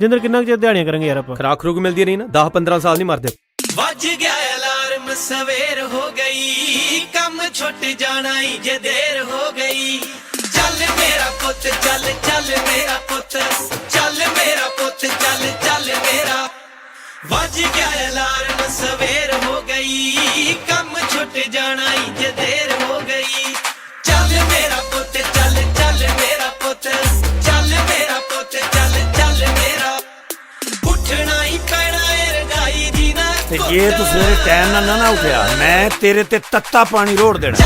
ਜਿੰਦਰ ਕਿੰਨਾ ਕੁ ਚਿਰ ਦਿਹਾੜੀਆਂ ਕਰਾਂਗੇ ਯਾਰ ਆਪਾਂ? ਖਰਾਕ ਖਰੂਕ ਮਿਲਦੀ ਨਹੀਂ ਨਾ 10 15 ਸਾਲ ਨਹੀਂ ਮਰਦੇ। ਵੱਜ ਗਿਆ ਅਲਾਰਮ ਸਵੇਰ ਹੋ ਗਈ। ਕੰਮ ਛੁੱਟ ਜਾਣਾ ਈ ਜੇ ਦੇਰ ਹੋ ਗਈ। ਚੱਲ ਮੇਰਾ ਪੁੱਤ ਚੱਲ ਚੱਲ ਮੇਰਾ ਤੇ ਜੇ ਤੂੰ ਸਵੇਰੇ ਟਾਈਮ ਨਾਲ ਨਾ ਨਾ ਉਠਿਆ, ਮੈਂ ਤੇਰੇ ਤੇ ਤੱਤਾ ਪਾਣੀ ਰੋੜ ਦੇਣਾ।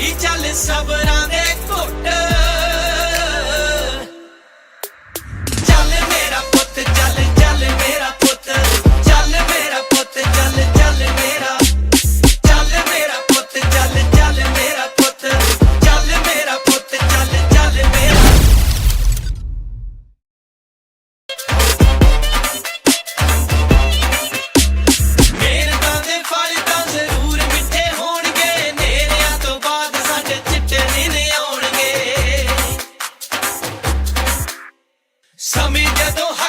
ਹੀ ਚੱਲ ਸਬਰਾਂ Some media don't